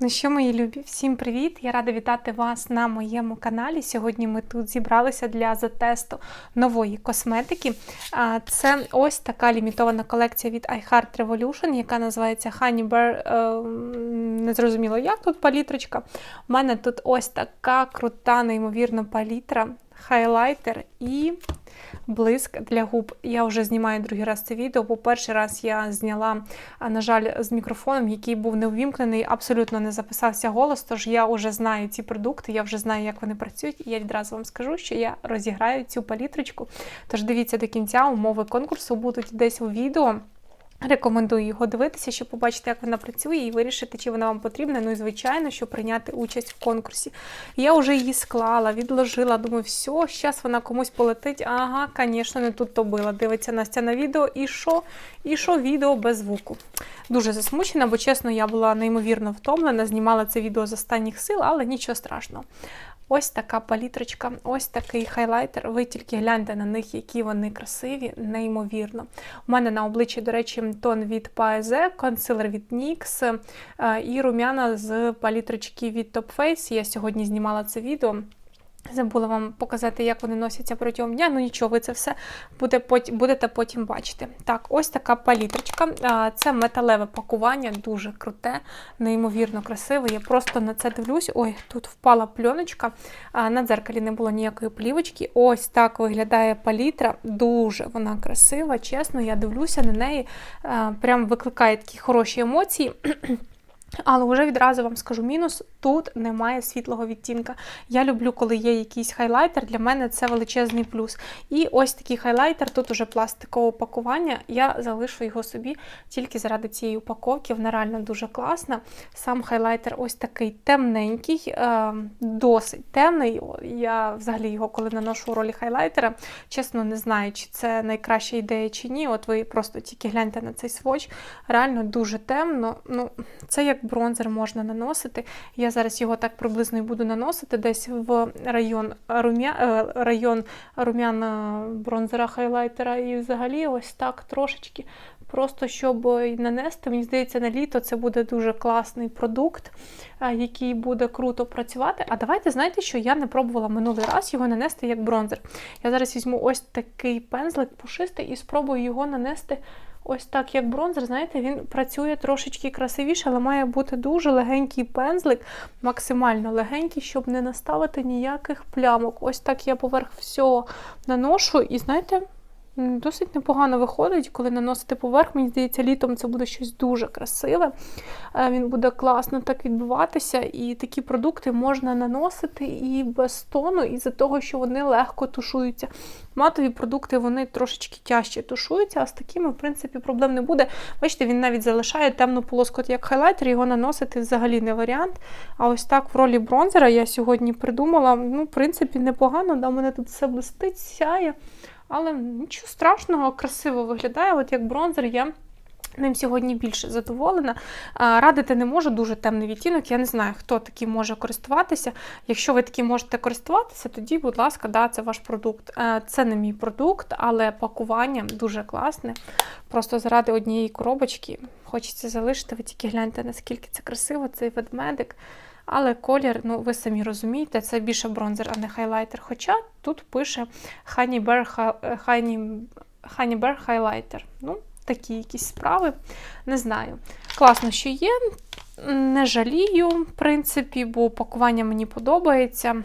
Ну що, мої любі, всім привіт! Я рада вітати вас на моєму каналі. Сьогодні ми тут зібралися для затесту нової косметики. Це ось така лімітована колекція від iHeart Revolution, яка називається Honey Bear. е, Незрозуміло, як тут палітрочка. У мене тут ось така крута, неймовірна палітра, хайлайтер і блиск для губ. Я вже знімаю другий раз це відео, бо перший раз я зняла, на жаль, з мікрофоном, який був не увімкнений, абсолютно не записався голос. Тож я вже знаю ці продукти, я вже знаю, як вони працюють. І я відразу вам скажу, що я розіграю цю палітрочку. Тож дивіться до кінця, умови конкурсу будуть десь у відео. Рекомендую його дивитися, щоб побачити, як вона працює, і вирішити, чи вона вам потрібна. Ну і звичайно, щоб прийняти участь в конкурсі. Я вже її склала, відложила. Думаю, все, зараз вона комусь полетить. Ага, звісно, не тут то била. Дивиться Настя на відео. І що? І що відео без звуку. Дуже засмучена, бо чесно, я була неймовірно втомлена, знімала це відео з останніх сил, але нічого страшного. Ось така палітрочка, ось такий хайлайтер. Ви тільки гляньте на них, які вони красиві, неймовірно. У мене на обличчі, до речі, тон від Paese, консилер від NYX е, і рум'яна з палітрочки від Top Face. Я сьогодні знімала це відео. Забула вам показати, як вони носяться протягом дня. Ну нічого, ви це все буде, будете потім бачити. Так, ось така палітрочка. Це металеве пакування, дуже круте, неймовірно красиве. Я просто на це дивлюсь. Ой, тут впала пленочка. На дзеркалі не було ніякої плівочки. Ось так виглядає палітра. Дуже вона красива, чесно, я дивлюся на неї. Прям викликає такі хороші емоції. Але вже відразу вам скажу мінус: тут немає світлого відтінка. Я люблю, коли є якийсь хайлайтер, для мене це величезний плюс. І ось такий хайлайтер, тут уже пластикове пакування. Я залишу його собі тільки заради цієї упаковки. Вона реально дуже класна. Сам хайлайтер ось такий темненький, е, досить темний. Я взагалі його, коли наношу у ролі хайлайтера, чесно не знаю, чи це найкраща ідея чи ні. От ви просто тільки гляньте на цей сводч. Реально дуже темно. Ну, Це як бронзер можна наносити. Я зараз його так приблизно і буду наносити десь в район рум'я... Е, район рум'ян бронзера хайлайтера. І взагалі ось так трошечки. Просто щоб нанести, мені здається, на літо це буде дуже класний продукт, е, який буде круто працювати. А давайте, знаєте, що я не пробувала минулий раз його нанести як бронзер. Я зараз візьму ось такий пензлик пушистий і спробую його нанести Ось так, як бронзер, знаєте, він працює трошечки красивіше, але має бути дуже легенький пензлик, максимально легенький, щоб не наставити ніяких плямок. Ось так я поверх всього наношу, і знаєте, Досить непогано виходить, коли наносити поверх, мені здається, літом це буде щось дуже красиве. Е, він буде класно так відбуватися, і такі продукти можна наносити і без тону, із-за того, що вони легко тушуються. Матові продукти вони трошечки тяжче тушуються, а з такими, в принципі, проблем не буде. Бачите, він навіть залишає темну полоску, як хайлайтер, його наносити взагалі не варіант. А ось так в ролі бронзера я сьогодні придумала, ну, в принципі, непогано, да, мене тут все блистить, сяє. Але нічого страшного, красиво виглядає. От як бронзер я. Ним сьогодні більше задоволена. Радити не можу, дуже темний відтінок. Я не знаю, хто таким може користуватися. Якщо ви таким можете користуватися, тоді, будь ласка, да, це ваш продукт. Це не мій продукт, але пакування дуже класне. Просто заради однієї коробочки хочеться залишити. Ви тільки гляньте, наскільки це красиво, цей ведмедик. Але колір, ну ви самі розумієте, це більше бронзер, а не хайлайтер. Хоча тут пише Honey, Honey Bear Highlighter. Ну, такі якісь справи. Не знаю. Класно, що є. Не жалію, в принципі, бо пакування мені подобається.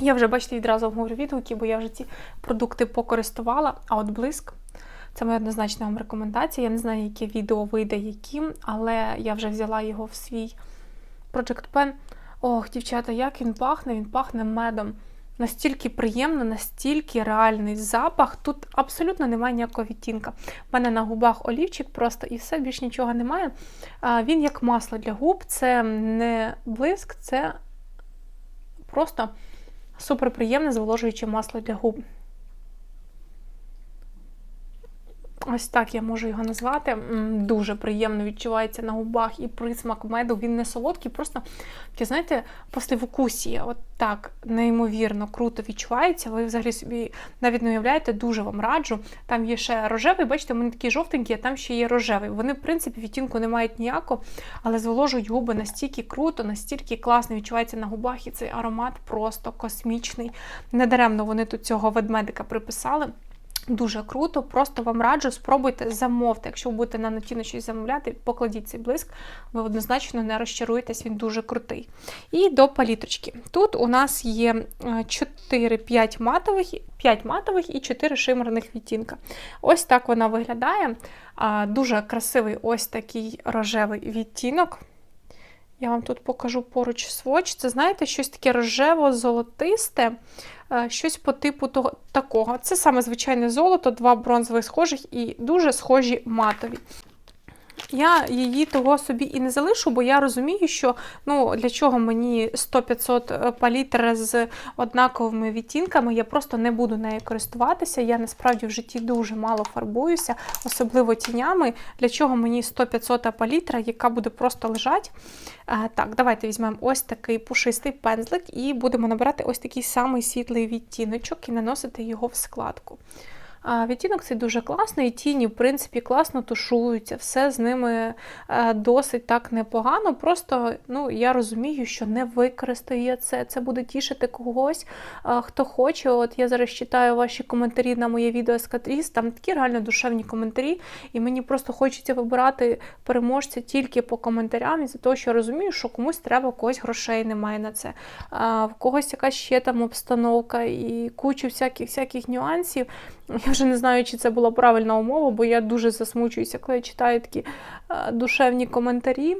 Я вже, бачите, відразу говорю відгуки, бо я вже ці продукти покористувала. А от блиск. Це моя однозначна вам рекомендація. Я не знаю, яке відео вийде яким, але я вже взяла його в свій Project Pen. Ох, дівчата, як він пахне, він пахне медом. Настільки приємно, настільки реальний запах. Тут абсолютно немає ніякого відтінка. У мене на губах олівчик просто і все, більш нічого немає. Він як масло для губ, це не блиск, це просто суперприємне зволожуюче масло для губ. Ось так я можу його назвати. Дуже приємно відчувається на губах і присмак меду. Він не солодкий, просто таке, знаєте, послевкусія. От так неймовірно круто відчувається. Ви взагалі собі навіть не уявляєте, дуже вам раджу. Там є ще рожевий, бачите, у мене такий жовтенький, а там ще є рожевий. Вони, в принципі, відтінку не мають ніякого, але зволожують губи настільки круто, настільки класно відчувається на губах, і цей аромат просто космічний. Недаремно вони тут цього ведмедика приписали. Дуже круто, просто вам раджу, спробуйте замовте. Якщо ви будете на Нотіно щось замовляти, покладіть цей блиск, ви однозначно не розчаруєтесь, він дуже крутий. І до палітрочки. Тут у нас є 4-5 матових, 5 матових і 4 шимерних відтінка. Ось так вона виглядає. Дуже красивий ось такий рожевий відтінок. Я вам тут покажу поруч своч. Це, знаєте, щось таке рожево-золотисте, е, щось по типу того, такого. Це саме звичайне золото, два бронзових схожих і дуже схожі матові. Я її того собі і не залишу, бо я розумію, що ну, для чого мені 100-500 палітр з однаковими відтінками, я просто не буду нею користуватися. Я насправді в житті дуже мало фарбуюся, особливо тінями. Для чого мені 100-500 палітра, яка буде просто лежати. Так, давайте візьмемо ось такий пушистий пензлик і будемо набирати ось такий самий світлий відтіночок і наносити його в складку. Відтінок цей дуже класний, тіні, в принципі, класно тушуються, все з ними е, досить так непогано. Просто ну, я розумію, що не використає це. Це буде тішити когось, е, хто хоче. От я зараз читаю ваші коментарі на моє відео з там такі реально душевні коментарі, і мені просто хочеться вибирати переможця тільки по коментарям, із-за того, що розумію, що комусь треба, когось грошей немає на це. А в когось якась ще там обстановка і кучу всяких всяких нюансів. Я вже не знаю, чи це була правильна умова, бо я дуже засмучуюся, коли я читаю такі е, душевні коментарі.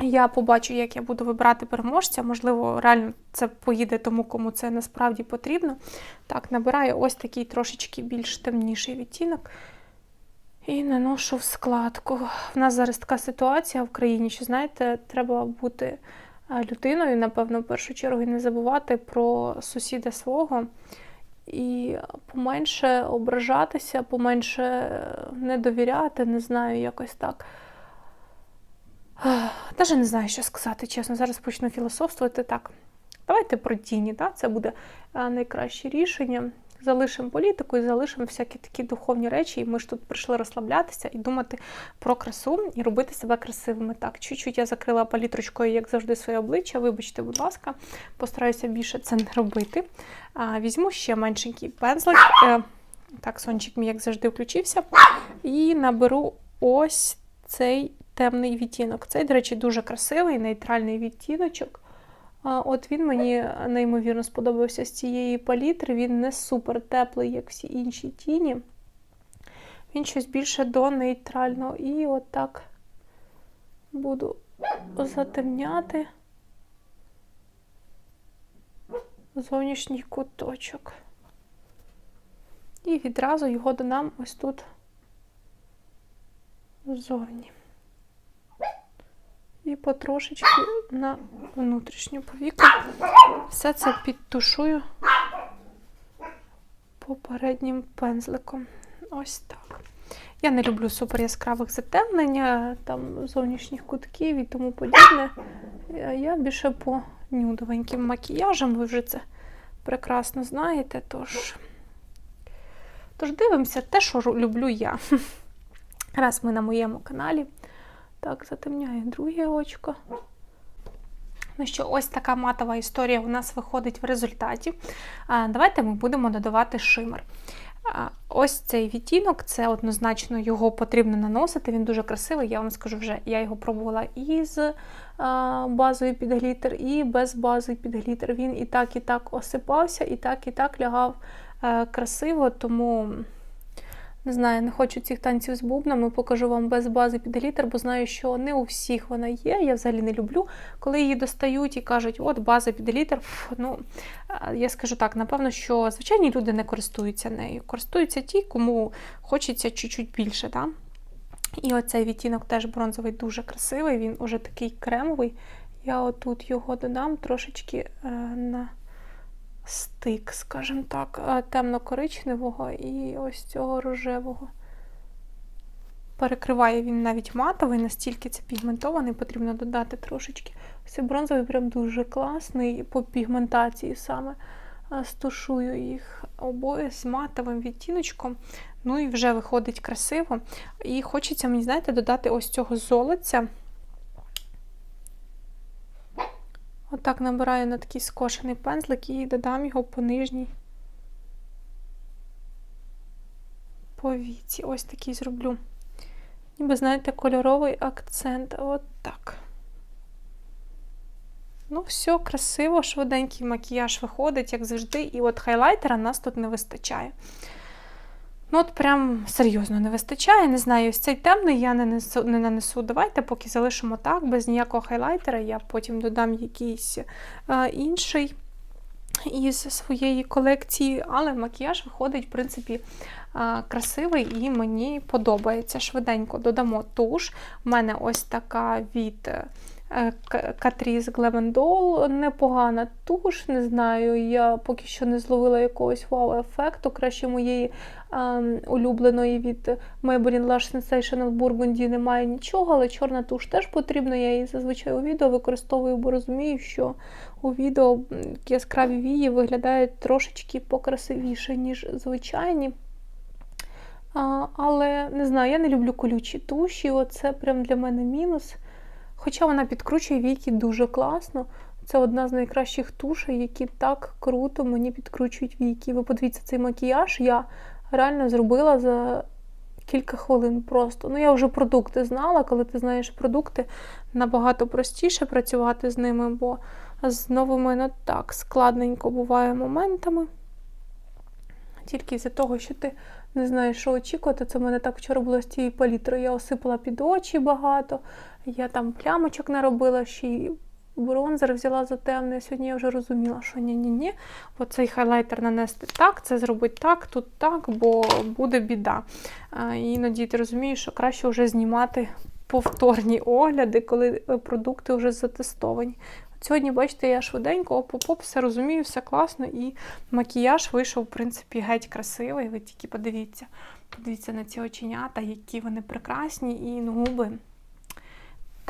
Я побачу, як я буду вибирати переможця. Можливо, реально це поїде тому, кому це насправді потрібно. Так, набираю ось такий трошечки більш темніший відтінок. І наношу в складку. В нас зараз така ситуація в країні, що, знаєте, треба бути е, людиною, напевно, в першу чергу, і не забувати про сусіда свого. І поменше ображатися, поменше не довіряти, не знаю, якось так. Навіть не знаю, що сказати, чесно. Зараз почну філософствувати так. Давайте про тіні, так? це буде найкраще рішення. Залишимо політику і залишимо всякі такі духовні речі. І ми ж тут прийшли розслаблятися і думати про красу і робити себе красивими. Так, чуть-чуть я закрила палітрочкою, як завжди, своє обличчя. Вибачте, будь ласка, постараюся більше це не робити. А, Візьму ще меншенький пензлик. Е, так, сончик мій, як завжди, включився. І наберу ось цей темний відтінок. Цей, до речі, дуже красивий, нейтральний відтіночок. От він мені неймовірно сподобався з цієї палітри. Він не супер теплий, як всі інші тіні. Він щось більше до нейтрального. І отак буду затемняти зовнішній куточок. І відразу його додам ось тут ззовні і потрошечки на внутрішню повіку. Все це підтушую попереднім пензликом. Ось так. Я не люблю супер яскравих затемнення, там зовнішніх кутків і тому подібне. Я більше по нюдовеньким макіяжам, ви вже це прекрасно знаєте. Тож, тож дивимося те, що люблю я. Раз ми на моєму каналі. Так, затемняє друге очко. Ну що, ось така матова історія у нас виходить в результаті. Давайте ми будемо додавати шимер. Ось цей відтінок, це однозначно його потрібно наносити. Він дуже красивий, я вам скажу вже, я його пробувала і з базою під глітер, і без бази під глітер. Він і так, і так осипався, і так, і так лягав е, красиво, тому. Не знаю, не хочу цих танців з бубнами, покажу вам без бази під глітер, бо знаю, що не у всіх вона є. Я взагалі не люблю. Коли її достають і кажуть, от база під глітер, ну я скажу так, напевно, що звичайні люди не користуються нею. Користуються ті, кому хочеться чуть-чуть більше. Да? І оцей відтінок теж бронзовий, дуже красивий, він уже такий кремовий. Я отут його додам трошечки е, на стик, скажімо так, темно-коричневого і ось цього рожевого перекриває він навіть матовий, настільки це пігментований, потрібно додати трошечки. Ось цей бронзовий прям дуже класний по пігментації саме. Стушую їх обоє з матовим відтіночком. Ну і вже виходить красиво. І хочеться, мені, знаєте, додати ось цього золоця. Отак набираю на такий скошений пензлик і додам його по нижній повіці. Ось такий зроблю. Ніби, знаєте, кольоровий акцент. От так. Ну, все, красиво, швиденький макіяж виходить, як завжди. І от хайлайтера нас тут не вистачає. Ну, от прям серйозно не вистачає. Не знаю, ось цей темний я не несу, не нанесу. Давайте поки залишимо так, без ніякого хайлайтера. Я потім додам якийсь а, інший із своєї колекції, але макіяж виходить, в принципі, а, красивий і мені подобається. Швиденько додамо туш. У мене ось така від. Катріс Глемендол, непогана туш, не знаю. Я поки що не зловила якогось вау-ефекту. Краще моєї а, улюбленої від Maybelline Lash Sensation в Burgundy немає нічого, але чорна туш теж потрібна. Я її зазвичай у відео використовую, бо розумію, що у відео яскраві вії виглядають трошечки покрасивіше, ніж звичайні. А, Але не знаю, я не люблю колючі туші. Оце прям для мене мінус. Хоча вона підкручує віки дуже класно. Це одна з найкращих тушей, які так круто мені підкручують віки. Ви подивіться, цей макіяж я реально зробила за кілька хвилин просто. Ну, я вже продукти знала, коли ти знаєш продукти, набагато простіше працювати з ними, бо з новими ну так складненько буває моментами. Тільки з-за того, що ти не знаєш, що очікувати. Це в мене так вчора було з тією палітрою. Я осипала під очі багато, я там плямочок наробила, ще й бронзер взяла за темний. Сьогодні я вже розуміла, що ні-ні-ні, оцей хайлайтер нанести так, це зробити так, тут так, бо буде біда. Іноді ти розумієш, що краще вже знімати повторні огляди, коли е, продукти вже затестовані. Сьогодні, бачите, я швиденько, оп-оп-оп, все розумію, все класно, і макіяж вийшов, в принципі, геть красивий. Ви тільки подивіться. Подивіться на ці оченята, які вони прекрасні, і губи.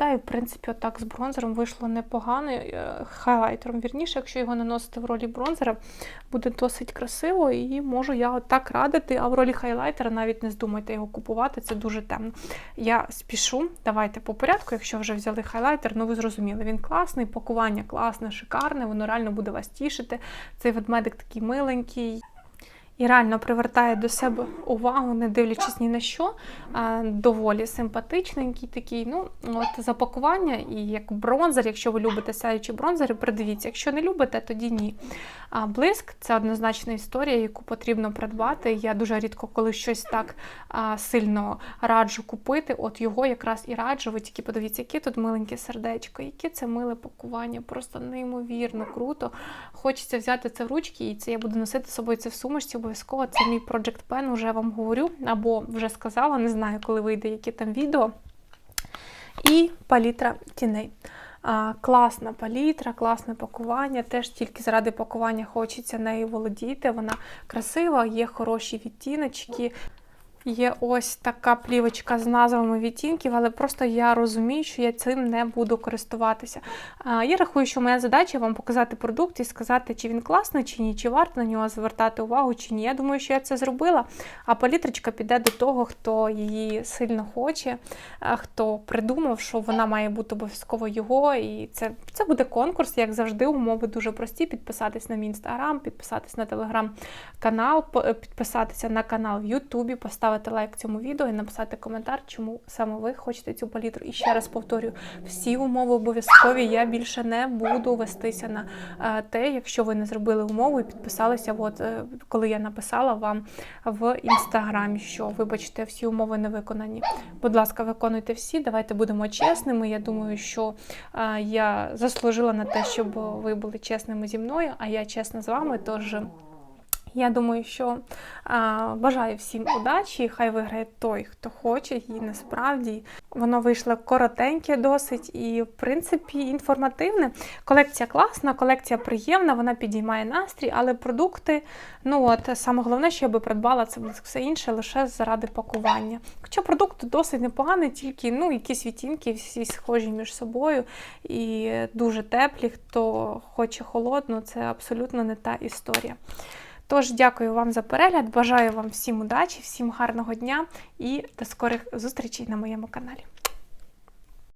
Та і, в принципі, отак з бронзером вийшло непогано. Е, хайлайтером, вірніше, якщо його наносити в ролі бронзера, буде досить красиво і можу я отак радити, а в ролі хайлайтера навіть не здумайте його купувати, це дуже темно. Я спішу, давайте по порядку, якщо вже взяли хайлайтер, ну ви зрозуміли, він класний, пакування класне, шикарне, воно реально буде вас тішити. Цей ведмедик такий миленький і реально привертає до себе увагу, не дивлячись ні на що. Доволі симпатичненький такий. Ну, от Запакування і як бронзер, якщо ви любите сяючі бронзери, придивіться. Якщо не любите, тоді ні. А блиск це однозначна історія, яку потрібно придбати. Я дуже рідко, коли щось так сильно раджу купити. От його якраз і раджу. Ви тільки подивіться, яке тут миленьке сердечко, яке це миле пакування, просто неймовірно круто. Хочеться взяти це в ручки, і це я буду носити з собою це в сумочці. Обов'язково це мій Project Pen, вже вам говорю, або вже сказала, не знаю, коли вийде яке там відео. І палітра тіней. А, Класна палітра, класне пакування. Теж тільки заради пакування хочеться нею володіти. Вона красива, є хороші відтіночки. Є ось така плівочка з назвами відтінків, але просто я розумію, що я цим не буду користуватися. Я рахую, що моя задача вам показати продукт і сказати, чи він класний, чи ні, чи варто на нього звертати увагу, чи ні. Я думаю, що я це зробила. А палітрочка піде до того, хто її сильно хоче, хто придумав, що вона має бути обов'язково його. І це це буде конкурс, як завжди, умови дуже прості. Підписатись на мій інстаграм, підписатись на телеграм-канал, підписатися на канал в Ютубі, поставити поставити лайк цьому відео і написати коментар, чому саме ви хочете цю палітру. І ще раз повторюю, всі умови обов'язкові. Я більше не буду вестися на е, те, якщо ви не зробили умову і підписалися, от е, коли я написала вам в інстаграмі, що, вибачте, всі умови не виконані. Будь ласка, виконуйте всі, давайте будемо чесними. Я думаю, що е, я заслужила на те, щоб ви були чесними зі мною, а я чесна з вами. Тож. Я думаю, що а, бажаю всім удачі. Хай виграє той, хто хоче, і насправді воно вийшло коротеньке досить і, в принципі, інформативне. Колекція класна, колекція приємна, вона підіймає настрій, але продукти, ну от саме головне, що я би придбала, це все інше лише заради пакування. Хоча продукт досить непоганий, тільки ну, якісь відтінки всі схожі між собою і дуже теплі. Хто хоче холодну, це абсолютно не та історія. Тож, дякую вам за перегляд, бажаю вам всім удачі, всім гарного дня і до скорих зустрічей на моєму каналі.